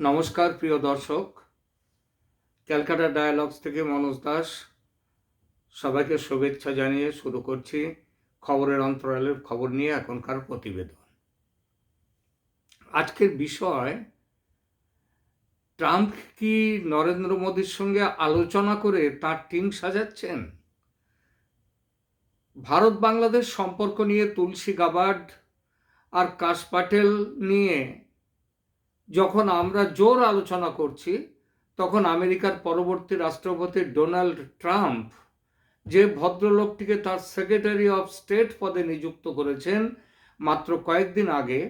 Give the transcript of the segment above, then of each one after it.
নমস্কার, প্রিয় দর্শক। ক্যালকাটা ডায়ালগস থেকে মনোজ দাস। সবাইকে শুভেচ্ছা জানিয়ে শুরু করছি খবরের অন্তরালের খবর নিয়ে এখনকার প্রতিবেদন। আজকের বিষয়, ট্রাম্প কি নরেন্দ্র মোদীর সঙ্গে আলোচনা করে তার টিম সাজাচ্ছেন? ভারত বাংলাদেশ সম্পর্ক নিয়ে তুলসী গাবার্ড আর কাশ পাটেল নিয়ে যখন আমরা জোর আলোচনা করছি, তখন আমেরিকার পরবর্তী রাষ্ট্রপতি ডোনাল্ড ট্রাম্প যে ভদ্রলোকটিকে তার সেক্রেটারি অফ স্টেট পদে নিযুক্ত করেছেন মাত্র কয়েকদিন আগে,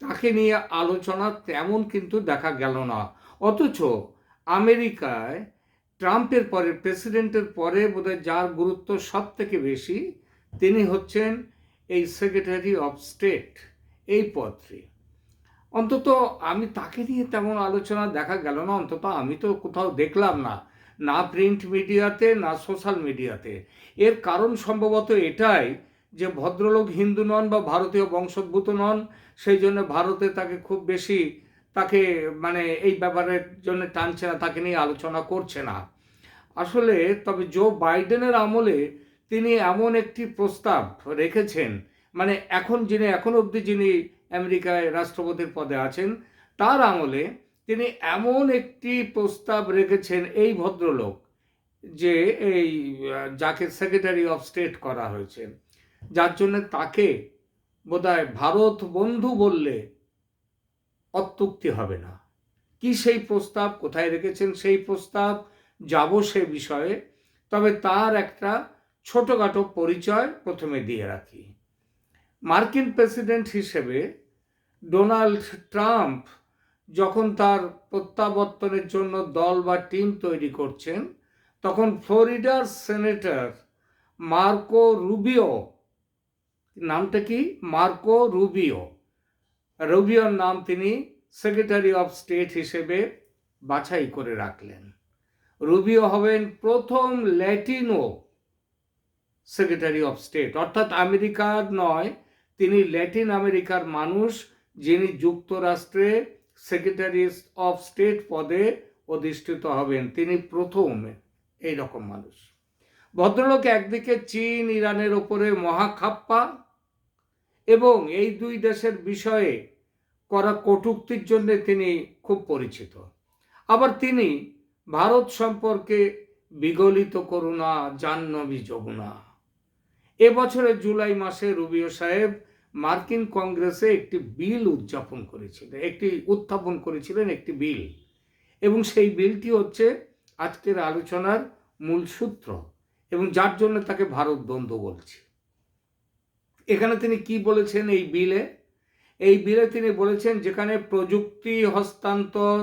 তাকে নিয়ে আলোচনা তেমন কিন্তু দেখা গেল না। অথচ আমেরিকায় ট্রাম্পের পরে, প্রেসিডেন্টের পরে বোধহয় যার গুরুত্ব সব থেকে বেশি, তিনি হচ্ছেন এই সেক্রেটারি অফ স্টেট, এই পদটি। অন্তত আমি তাকে নিয়ে তেমন আলোচনা দেখা গেল না, অন্তত আমি তো কোথাও দেখলাম না না প্রিন্ট মিডিয়াতে না সোশ্যাল মিডিয়াতে এর কারণ সম্ভবত এটাই যে ভদ্রলোক হিন্দু নন বা ভারতীয় বংশোদ্ভূত নন, সেই জন্য ভারতে তাকে খুব বেশি তাকে মানে এই ব্যাপারের জন্য টানছে না, তাকে নিয়ে আলোচনা করছে না। আসলে তবে জো বাইডেনের আমলে তিনি এমন একটি প্রস্তাব রেখেছেন মানে এখন যিনি, এখন অবধি যিনি আমেরিকায় রাষ্ট্রপতির পদে আছেন। তার আমলে তিনি এমন একটি প্রস্তাব রেখেছেন এই ভদ্রলোক যে এই, যাকে সেক্রেটারি অফ স্টেট করা হয়েছে। যার জন্য তাকে বোধহয় ভারত বন্ধু বললে অত্যুক্তি হবে না। কি সেই প্রস্তাব, কোথায় রেখেছেন সেই প্রস্তাব, যাব সে বিষয়ে, তবে তার একটা ছোটোখাটো পরিচয় প্রথমে দিয়ে রাখি। মার্কিন প্রেসিডেন্ট হিসেবে ডোনাল্ড ট্রাম্প যখন তার প্রত্যাবর্তনের জন্য দল বা টিম তৈরি করছেন, তখন ফ্লোরিডার সেনেটর মার্কো রুবিও, নামটা কি? Marco Rubio. রুবিওর নাম তিনি সেক্রেটারি অফ স্টেট হিসেবে বাছাই করে রাখলেন। রুবিও হবেন প্রথম ল্যাটিনো সেক্রেটারি অফ স্টেট, অর্থাৎ আমেরিকার নয়, তিনি ল্যাটিন আমেরিকার মানুষ যিনি যুক্তরাষ্ট্রে সেক্রেটারি অফ স্টেট পদে অধিষ্ঠিত হবেন, তিনি প্রথম এই রকম মানুষ। ভদ্রলোক একদিকে চীন, ইরানের ওপরে মহাখাপ্পা এবং এই দুই দেশের বিষয়ে করা কটুক্তির জন্য তিনি খুব পরিচিত। আবার তিনি ভারত সম্পর্কে বিগলিত করুণা, জাহ্নবী যমুনা। এবছরের জুলাই মাসে রুবিও সাহেব মার্কিন কংগ্রেসে একটি বিল উদযাপন করেছিলেন, একটি উত্থাপন করেছিলেন একটি বিল। এবং সেই বিলটি হচ্ছে আজকের আলোচনার মূল সূত্র এবং যার জন্য তাকে ভারত দ্বন্দ্ব বলছে। এখানে তিনি কি বলেছেন এই বিলে? এই বিলে তিনি বলেছেন, যেখানে প্রযুক্তি, হস্তান্তর,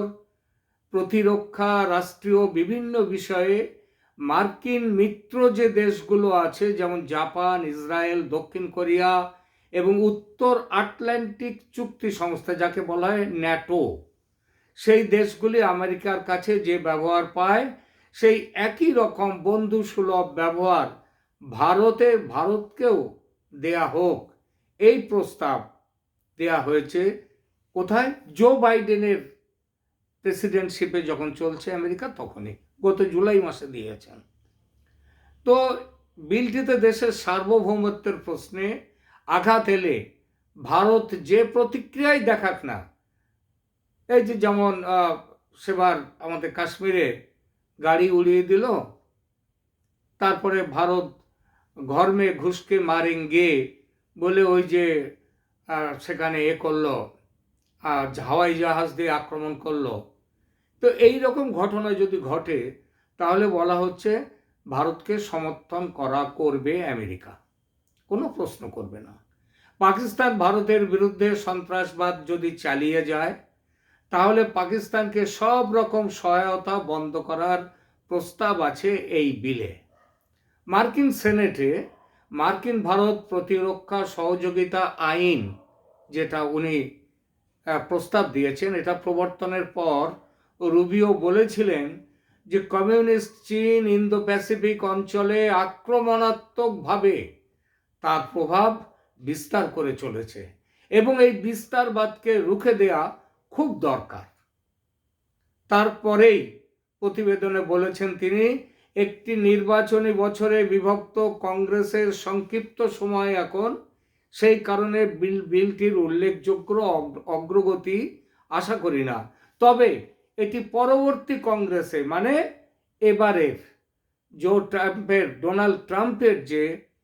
প্রতিরক্ষা, রাষ্ট্রীয় বিভিন্ন বিষয়ে মার্কিন মিত্র যে দেশগুলো আছে, যেমন জাপান, ইসরায়েল, দক্ষিণ কোরিয়া এবং উত্তর আটলান্টিক চুক্তি সংস্থা যাকে বলা হয় ন্যাটো, সেই দেশগুলি আমেরিকার কাছে যে ব্যবহার পায়, সেই একই রকম বন্ধু সুলভ ব্যবহার ভারতে, ভারতকেও দেয়া হোক। এই প্রস্তাব দেয়া হয়েছে কোথায়? জো বাইডেনের প্রেসিডেন্টশিপে যখন চলছে আমেরিকা, তখনই গত জুলাই মাসে দিয়েছেন। তো বিলটিতে দেশের সার্বভৌমত্বের প্রশ্নে আঘাত এলে ভারত যে প্রতিক্রিয়াই দেখাক না, এই যে যেমন সেবার আমাদের কাশ্মীরে গাড়ি উড়িয়ে দিল, তারপরে ভারত ঘরমে ঘুষকে মারেঙ্গে বলে ওই যে সেখানে এ করল হাওয়াই জাহাজ দিয়ে আক্রমণ করল। তো এই রকম ঘটনা যদি ঘটে, তাহলে বলা হচ্ছে ভারতকে সমর্থন করা করবে আমেরিকা। কোনো প্রশ্ন করবে না। পাকিস্তান ভারতের বিরুদ্ধে সন্ত্রাসবাদ যদি চালিয়ে যায়, তাহলে পাকিস্তানকে সব রকম সহায়তা বন্ধ করার প্রস্তাব আছে এই বিলে। মার্কিন সেনেটে মার্কিন ভারত প্রতিরক্ষা সহযোগিতা আইন, যেটা উনি প্রস্তাব দিয়েছেন, এটা প্রবর্তনের পর রুবিও বলেছিলেন যে কমিউনিস্ট চীন ইন্দো প্যাসিফিক অঞ্চলে আক্রমণাত্মকভাবে তার প্রভাব বিস্তার করে চলেছে এবং এই বিস্তারবাদকে রুখে দেয়া খুব দরকার। তারপরেই প্রতিবেদনে বলেছেন তিনি, একটি নির্বাচনী বছরে বিভক্ত কংগ্রেসের সংক্ষিপ্ত সময় এখন, সেই কারণে বিল, বিলটির উল্লেখযোগ্য অগ- অগ্রগতি আশা করি না। তবে এটি পরবর্তী কংগ্রেসে মানে এবারের, জো ট্রাম্পের, ডোনাল্ড ট্রাম্পের যে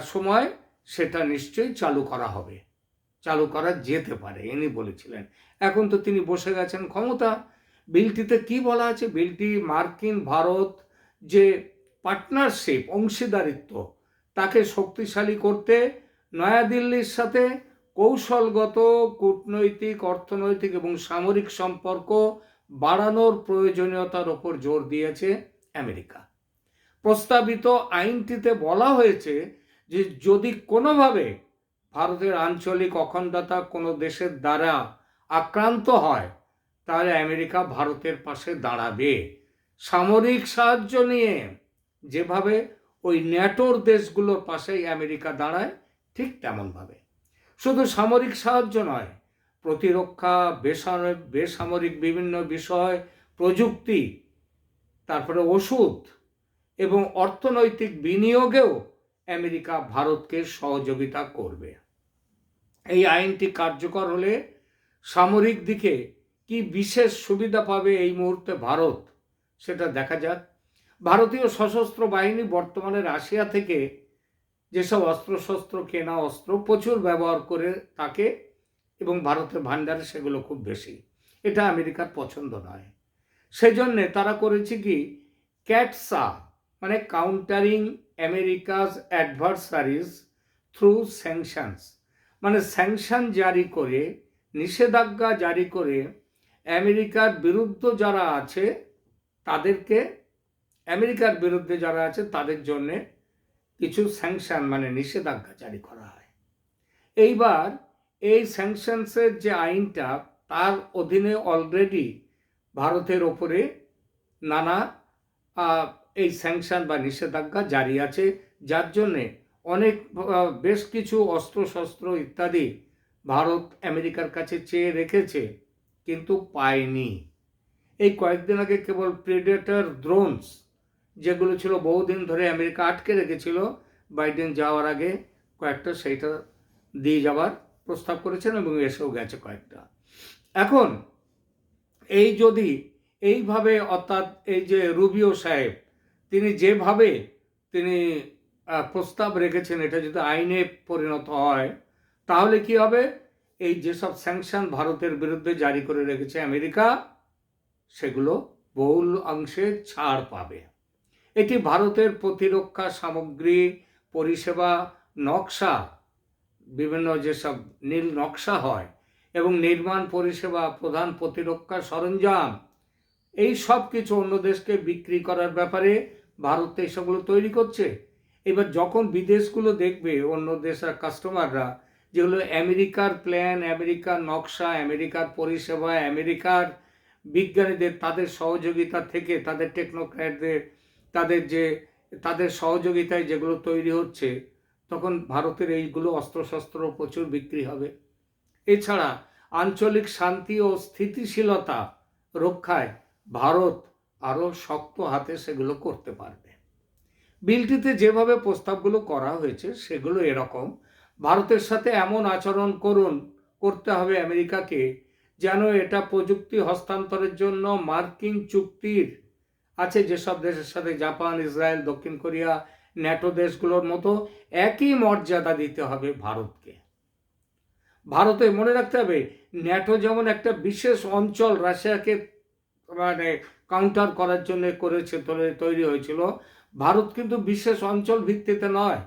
সময় সেটা নিশ্চয়ই চালু করা হবে। চালু করা যেতে পারে, ইনি বলেছিলেন। এখন তো তিনি বসে গেছেন ক্ষমতা। বিলটিতে কি বলা আছে? বিলটি মার্কিন, ভারত, যে পার্টনারশিপ, অংশীদারিত্ব, তাকে শক্তিশালী করতে নয়াদিল্লির সাথে কৌশলগত কূটনৈতিক, অর্থনৈতিক এবং সামরিক সম্পর্ক বাড়ানোর প্রয়োজনীয়তার ওপর জোর দিয়েছে আমেরিকা। প্রস্তাবিত আইনটিতে বলা হয়েছে যে যদি কোনোভাবে ভারতের আঞ্চলিক অখণ্ডতা কোনো দেশের দ্বারা আক্রান্ত হয়, তাহলে আমেরিকা ভারতের পাশে দাঁড়াবে। সামরিক সাহায্য নিয়ে যেভাবে ওই ন্যাটোর দেশগুলোর পাশেই আমেরিকা দাঁড়ায়, ঠিক তেমনভাবে। শুধু সামরিক সাহায্য নয়, প্রতিরক্ষা বেসামরিক বেসামরিক বিভিন্ন বিষয়, প্রযুক্তি, তারপরে ওষুধ এবং অর্থনৈতিক বিনিয়োগেও আমেরিকা ভারতকে সহযোগিতা করবে। এই আইনটি কার্যকর হলে সামরিক দিকে কি বিশেষ সুবিধা পাবে এই মুহূর্তে ভারত, সেটা দেখা যাক। ভারতীয় সশস্ত্র বাহিনী বর্তমানে রাশিয়া থেকে যেসব অস্ত্রশস্ত্র কেনা অস্ত্র প্রচুর ব্যবহার করে থাকে এবং ভারতের ভাণ্ডারে সেগুলো খুব বেশি, এটা আমেরিকার পছন্দ নয়। সেজন্যে তারা করেছে কি ক্যাটসা মানে countering America's adversaries through sanctions মানে স্যাংশন জারি করে, নিষেধাজ্ঞা জারি করে আমেরিকার বিরুদ্ধে যারা আছে, তাদেরকে আমেরিকার বিরুদ্ধে যারা আছে, তাদের জন্য কিছু স্যাংশন মানে নিষেধাজ্ঞা জারি করা হয়। এইবার এই স্যাংশনসের যে আইনটা, তার অধীনে অলরেডি ভারতের ওপরে নানা এই স্যাংশন বা নিষেধাজ্ঞা জারি আছে, যার জন্যে অনেক বেশ কিছু অস্ত্রশস্ত্র ইত্যাদি ভারত আমেরিকার কাছে চেয়ে রেখেছে, কিন্তু পায়নি। এই কয়েকদিন আগে কেবল প্রেডেটর ড্রোনস যেগুলো ছিল বহুদিন ধরে আমেরিকা আটকে রেখেছিল, বাইডেন যাওয়ার আগে কয়েকটা সেইটা দিয়ে যাওয়ার প্রস্তাব করেছেন এবং এসেও গেছে কয়েকটা। এখন এই যদি এইভাবে অর্থাৎ এই যে রুবিও সাহেব তিনি যেভাবে তিনি প্রস্তাব রেখেছেন এটা যদি আইনে পরিণত হয়, তাহলে কি হবে? এই যেসব স্যাংশন ভারতের বিরুদ্ধে জারি করে রেখেছে আমেরিকা, সেগুলো বহুল অংশে ছাড় পাবে। এটি ভারতের প্রতিরক্ষা সামগ্রী, পরিষেবা, নকশা, বিভিন্ন যেসব নীল নকশা হয় এবং নির্মাণ পরিষেবা, প্রধান প্রতিরক্ষা সরঞ্জাম এই সব কিছু অন্য দেশকে বিক্রি করার ব্যাপারে ভারত এইসবগুলো তৈরি করছে। এবার যখন বিদেশগুলো দেখবে, অন্য দেশের কাস্টমাররা যেগুলো আমেরিকার প্ল্যান আমেরিকার নকশা, আমেরিকার পরিষেবা, আমেরিকার বিজ্ঞানীদের তাদের সহযোগিতা থেকে তাদের টেকনোক্র্যাটদের তাদের যে, তাদের সহযোগিতায় যেগুলো তৈরি হচ্ছে, তখন ভারতের এইগুলো অস্ত্রশস্ত্র প্রচুর বিক্রি হবে। এছাড়া আঞ্চলিক শান্তি ও স্থিতিশীলতা রক্ষায় ভারত আরও শক্ত হাতে সেগুলো করতে পারবে। বিলটিতে যেভাবে প্রস্তাবগুলো করা হয়েছে, সেগুলো এরকম। ভারতের সাথে এমন আচরণ করুন, করতে হবে আমেরিকাকে, যেন এটা প্রযুক্তি হস্তান্তরের জন্য মার্কিন চুক্তির আছে যেসব দেশের সাথে জাপান, ইসরায়েল, দক্ষিণ কোরিয়া, ন্যাটো দেশগুলোর মতো একই মর্যাদা দিতে হবে ভারতকে। ভারতে মনে রাখতে হবে, ন্যাটো যেমন একটা বিশেষ অঞ্চল রাশিয়াকে মানে কাউন্টার করার জন্য করেছে তৈরি- হয়েছিল। ভারত কিন্তু বিশেষ অঞ্চল ভিত্তিতে নয়।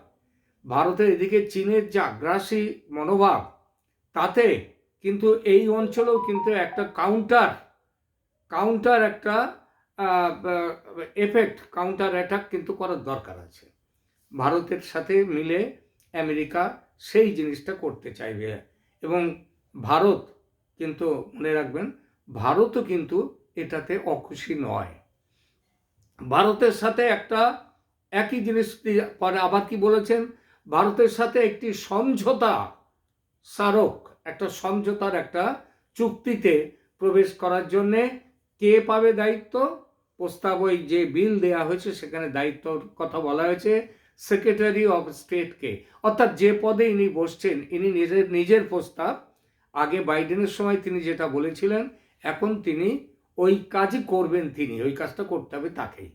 ভারতের এদিকে চীনের যে আগ্রাসী মনোভাব, তাতে কিন্তু এই অঞ্চলেও কিন্তু একটা কাউন্টার কাউন্টার একটা এফেক্ট কাউন্টার অ্যাটাক কিন্তু করার দরকার আছে। ভারতের সাথে মিলে আমেরিকা সেই জিনিসটা করতে চাইবে। এবং ভারত কিন্তু মনে রাখবেন, ভারতও কিন্তু এটাতে অখুশি নয়। ভারতের সাথে একটা একই জিনিস পরে আবার কি বলেছেন? ভারতের সাথে একটি সমঝোতা স্মারক, একটা সমঝোতার একটা চুক্তিতে প্রবেশ করার জন্যে কে পাবে দায়িত্ব? প্রস্তাব ওই যে বিল দেয়া হয়েছে, সেখানে দায়িত্বর কথা বলা হয়েছে, সেক্রেটারি অফ স্টেটকে। অর্থাৎ যে পদে ইনি বসছেন, ইনি নিজের নিজের প্রস্তাব, আগে বাইডেনের সময় তিনি যেটা বলেছিলেন, এখন তিনি ওই কাজই করবেন তিনি, ওই কাজটা করতে হবে তাকেই।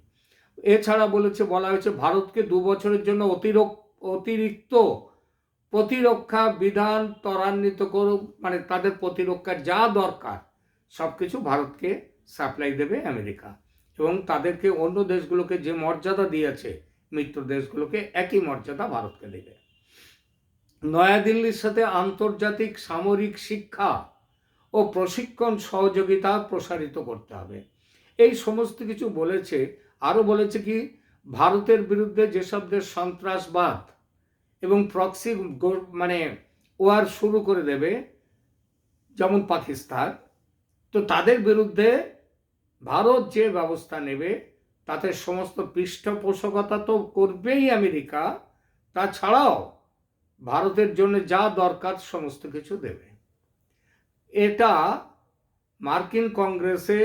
এছাড়া বলেছে, বলা হয়েছে, ভারতকে দু বছরের জন্য অতিরিক্ত অতিরিক্ত প্রতিরক্ষা বিধান ত্বরান্বিত করুক মানে তাদের প্রতিরক্ষার যা দরকার, সব কিছু ভারতকে সাপ্লাই দেবে আমেরিকা। এবং তাদেরকে অন্য দেশগুলোকে যে মর্যাদা দিয়েছে, মিত্র দেশগুলোকে একই মর্যাদা ভারতকে দেবে। নয়াদিল্লির সাথে আন্তর্জাতিক সামরিক শিক্ষা ও প্রশিক্ষণ সহযোগিতা প্রসারিত করতে হবে। এই সমস্ত কিছু বলেছে, আরও বলেছে কি, ভারতের বিরুদ্ধে যেসব দেশ সন্ত্রাসবাদ এবং প্রক্সি মানে ওয়ার শুরু করে দেবে, যেমন পাকিস্তান, তো তাদের বিরুদ্ধে ভারত যে ব্যবস্থা নেবে, তাতে সমস্ত পৃষ্ঠপোষকতা তো করবেই আমেরিকা, তাছাড়াও ভারতের জন্য যা দরকার সমস্ত কিছু দেবে। এটা মার্কিন কংগ্রেসে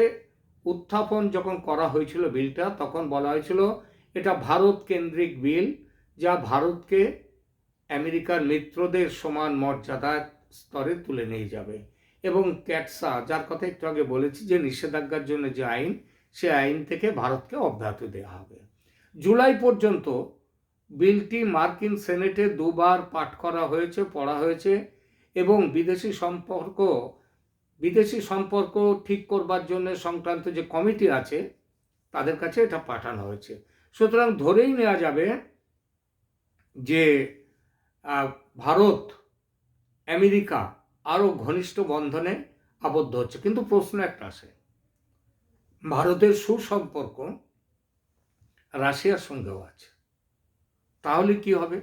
উত্থাপন যখন করা হয়েছিল বিলটা, তখন বলা হয়েছিল এটা ভারত কেন্দ্রিক বিল, যা ভারতকে আমেরিকার মিত্রদের সমান মর্যাদার স্তরে তুলে নিয়ে যাবে। এবং ক্যাটসা, যার কথা একটু আগে বলেছি যে নিষেধাজ্ঞার জন্য যে আইন, সে আইন থেকে ভারতকে অব্যাহতি দেওয়া হবে। জুলাই পর্যন্ত বিলটি মার্কিন সেনেটে দুবার পাঠ করা হয়েছে, পড়া হয়েছে এবং বিদেশি সম্পর্ক বিদেশি সম্পর্ক ঠিক করবার জন্য সংক্রান্ত যে কমিটি আছে, তাদের কাছে এটা পাঠানো হয়েছে। সুতরাং ধরেই নেওয়া যাবে যে ভারত, আমেরিকা আরও ঘনিষ্ঠ বন্ধনে আবদ্ধ হচ্ছে। কিন্তু প্রশ্ন একটা আসে। ভারতের সুসম্পর্ক রাশিয়ার সঙ্গেও আছে। তাহলে কি হবে?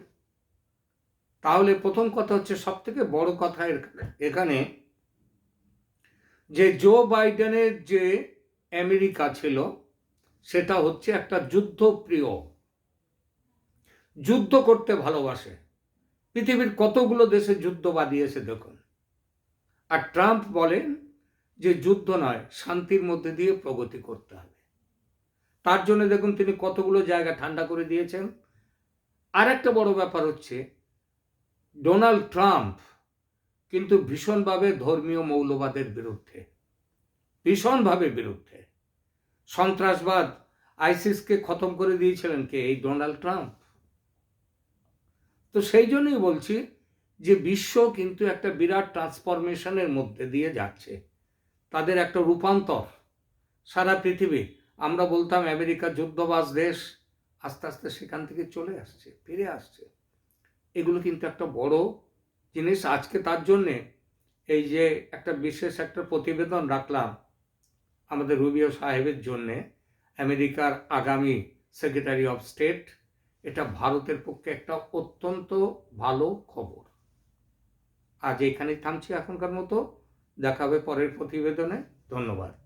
তাহলে প্রথম কথা হচ্ছে সব থেকে বড় কথা এখানে যে জো বাইডেনের যে আমেরিকা ছিল, সেটা হচ্ছে একটা যুদ্ধপ্রিয়। যুদ্ধ করতে ভালোবাসে। পৃথিবীর কতগুলো দেশে যুদ্ধ বাদিয়েছে দেখুন। আর ট্রাম্প বলেন যে যুদ্ধ নয়, শান্তির মধ্যে দিয়ে প্রগতি করতে হবে। তার জন্য দেখুন তিনি কতগুলো জায়গা ঠান্ডা করে দিয়েছেন। আর একটা বড় ব্যাপার হচ্ছে, ডোনাল্ড ট্রাম্প কিন্তু ভীষণভাবে ধর্মীয় মৌলবাদের বিরুদ্ধে, ভীষণভাবে বিরুদ্ধে। সন্ত্রাসবাদ আইসিসকে খতম করে দিয়েছিলেন কে? এই ডোনাল্ড ট্রাম্প। তো সেই জন্যই বলছি যে বিশ্ব কিন্তু একটা বিরাট ট্রান্সফরমেশনের মধ্যে দিয়ে যাচ্ছে। তাদের একটা রূপান্তর। সারা পৃথিবী, আমরা বলতাম আমেরিকা যুদ্ধবাস দেশ, আস্তে আস্তে সেখান থেকে চলে আসছে, ফিরে আসছে। এগুলো কিন্তু একটা বড় জিনিস আজকে তার জন্যে এই যে একটা বিশেষ একটা প্রতিবেদন রাখলাম আমাদের রুবিও সাহেবের জন্যে, আমেরিকার আগামী সেক্রেটারি অফ স্টেট, এটা ভারতের পক্ষে একটা অত্যন্ত ভালো খবর। আজ এখানেই থামছি এখনকার মতো দেখাবে পরের প্রতিবেদনে। ধন্যবাদ।